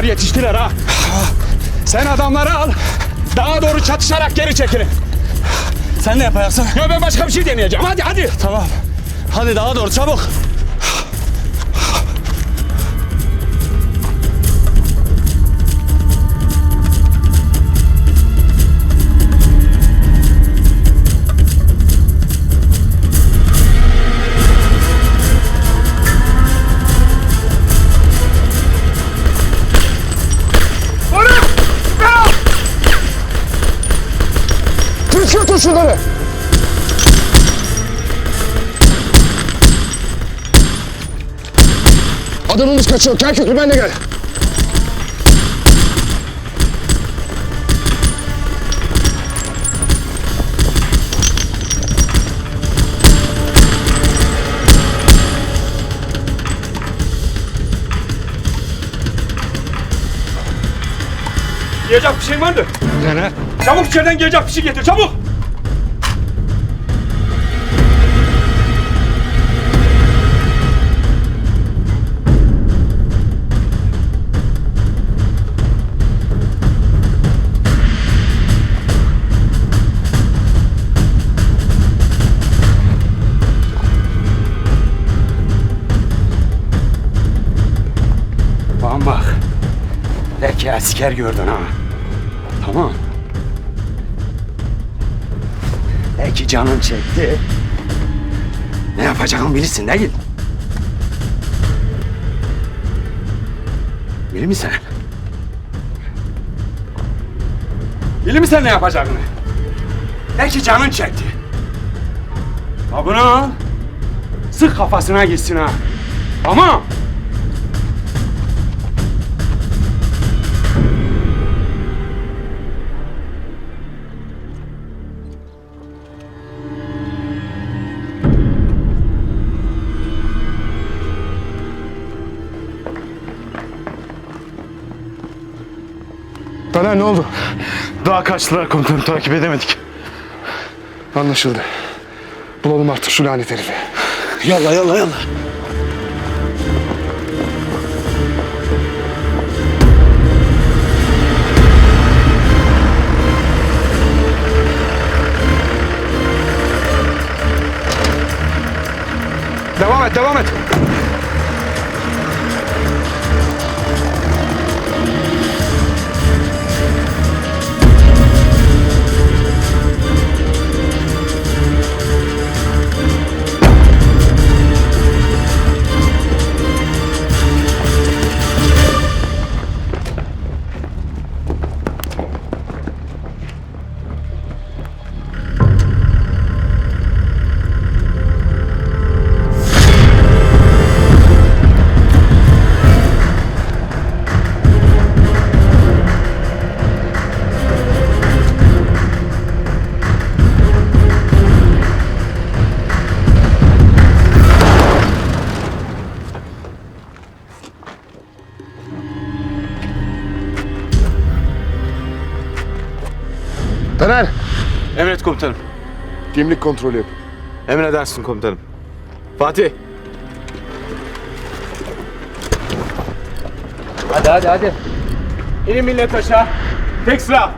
adamlar yetiştiler ha. Sen adamları al. Daha doğru çatışarak geri çekilin. Sen ne yaparsın? Ya ben başka bir şey deneyeceğim. Hadi hadi. Tamam. Hadi daha doğru çabuk. Adamımız kaçıyor. Gel köprü benle gel. Yiyecek bir şey vardı. Ne? Çabuk içeriden yiyecek bir şey getir çabuk. Belki asker gördün ha. Tamam. Belki canın çekti. Ne yapacağını bilirsin değil. Bilir misin? Bilir misin ne yapacağını? Belki canın çekti. Ha bunu al. Sık kafasına gitsin ha. Tamam. Taner ne oldu? Daha kaçtılar komutanım takip edemedik. Anlaşıldı. Bulalım artık şu lanet herifi. Yalla yalla yalla. Devam et, devam et. Taner, Emret komutanım. kimlik kontrolü yap. Emredersin komutanım. Fatih. Hadi hadi hadi. İnin millet aşağı. Tek sıra.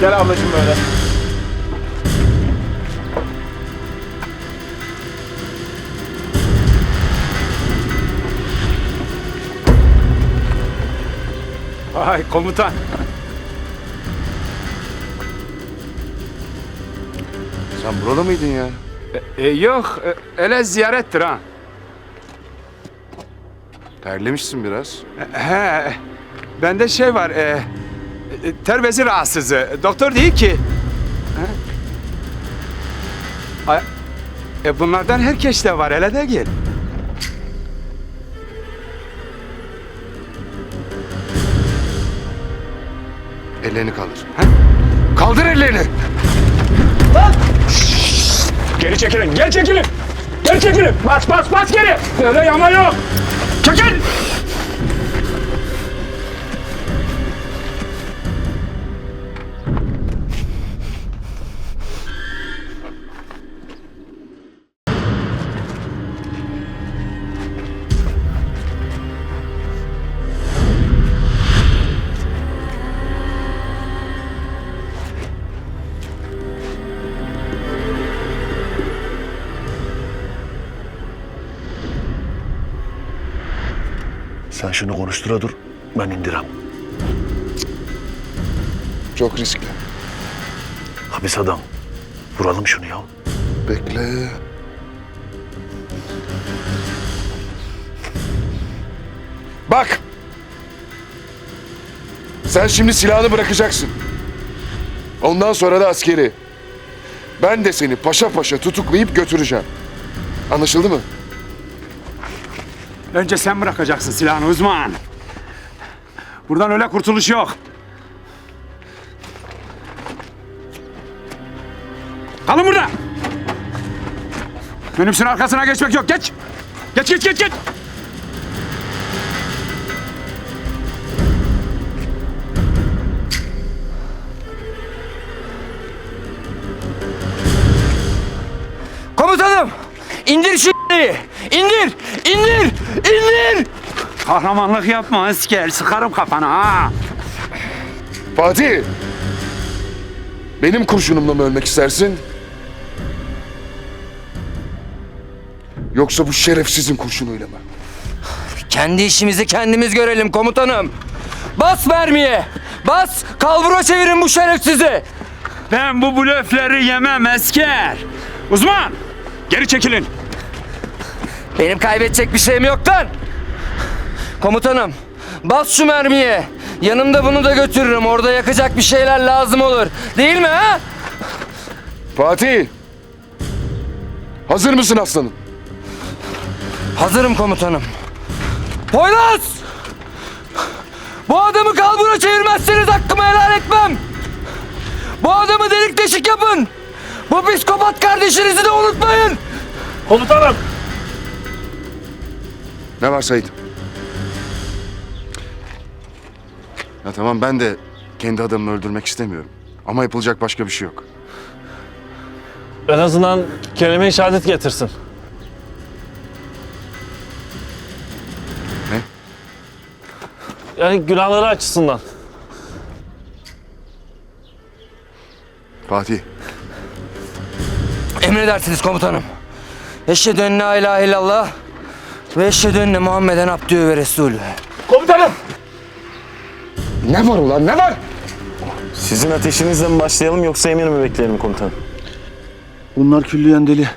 Gel ablacığım böyle. Ay komutan. Sen burada mıydın ya? E, e, yok, e, öyle ziyarettir ha. Terlemişsin biraz. E, He, bende şey var, e, e, ter bezi rahatsızı. Doktor değil ki. He? E, bunlardan herkeste var, hele de gel. Ellerini kaldır. Kaldır ellerini. Geri çekilin, geri çekilin. Geri çekilin. Bas, bas, bas geri. Öyle yama yok. Çekil. Sen şunu konuştura dur, ben indirem. Çok riskli. Habis adam. Vuralım şunu ya. Bekle. Bak. Sen şimdi silahını bırakacaksın. Ondan sonra da askeri. Ben de seni paşa paşa tutuklayıp götüreceğim. Anlaşıldı mı? Önce sen bırakacaksın silahını uzman. Buradan öyle kurtuluş yok. Kalın burada. Minibüsün arkasına geçmek yok. Geç. Geç geç geç geç. Komutanım! İndir şu İndir! İndir! İndir! Kahramanlık yapma asker. Sıkarım kafana ha. Fatih. Benim kurşunumla mı ölmek istersin? Yoksa bu şerefsizin kurşunuyla mı? Kendi işimizi kendimiz görelim komutanım. Bas mermiye! Bas! Kalbura çevirin bu şerefsizi! Ben bu blöfleri yemem asker. Uzman. Geri çekilin. Benim kaybedecek bir şeyim yok lan! Komutanım, bas şu mermiye. Yanımda bunu da götürürüm. Orada yakacak bir şeyler lazım olur. Değil mi ha? Fatih. Hazır mısın aslanım? Hazırım komutanım. Poyraz! Bu adamı kalbura çevirmezseniz hakkımı helal etmem. Bu adamı delik deşik yapın. Bu psikopat kardeşinizi de unutmayın. Komutanım! Ne var Sait? Ya tamam ben de kendi adamımı öldürmek istemiyorum. Ama yapılacak başka bir şey yok. En azından kelime-i şehadet getirsin. Ne? Yani günahları açısından. Fatih. Emredersiniz komutanım. Eşhedü en la ilahe illallah ve eşhedü enne Muhammeden abdühü ve resulü. Ne var ulan ne var? Sizin ateşinizle mi başlayalım yoksa emir mi bekleyelim komutanım? Bunlar külliyen deli.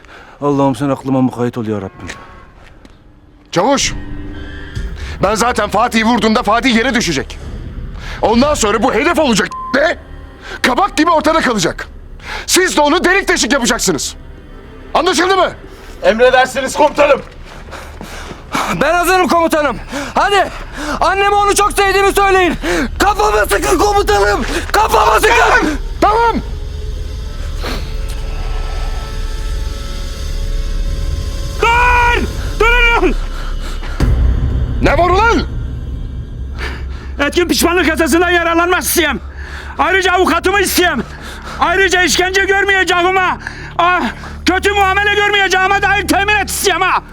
Allah'ım sen aklıma mukayyet ol ya Rabbim. Çavuş. Ben zaten Fatih'i vurduğumda Fatih yere düşecek. Ondan sonra bu hedef olacak ne? Kabak gibi ortada kalacak. Siz de onu delik deşik yapacaksınız. Anlaşıldı mı? Emredersiniz komutanım. Ben hazırım komutanım. Hadi anneme onu çok sevdiğimi söyleyin. Kafama sıkın komutanım. Kafama sıkın. Tamam. Dur! Durun! Ne var ulan? Etkin pişmanlık yasasından yararlanmak isteyeyim. Ayrıca avukatımı isteyeyim. Ayrıca işkence görmeyeceğime, ah, kötü muamele görmeyeceğime dair temin et isteyeyim ha.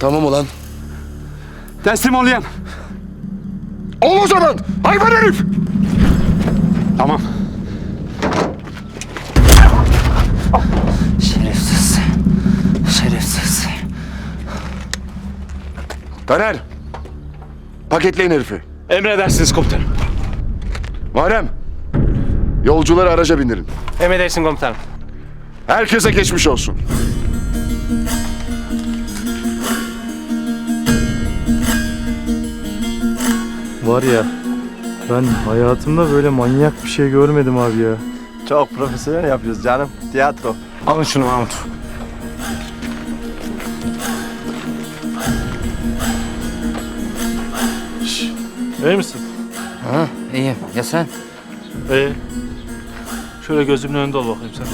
Tamam ulan. Teslim olayım. Ol o zaman. Hayvan herif. Tamam. Şerefsiz. Şerefsiz. Taner. Paketleyin herifi. Emredersiniz komutanım. Muharrem. Yolcuları araca bindirin. Emredersin komutanım. Herkese geçmiş olsun. Var ya ben hayatımda böyle manyak bir şey görmedim abi ya. Çok profesyonel yapıyoruz canım. Tiyatro. Alın şunu Mahmut. İyi misin? İyiyim. Ya sen? İyi. Şöyle gözümün önünde ol bakayım sen.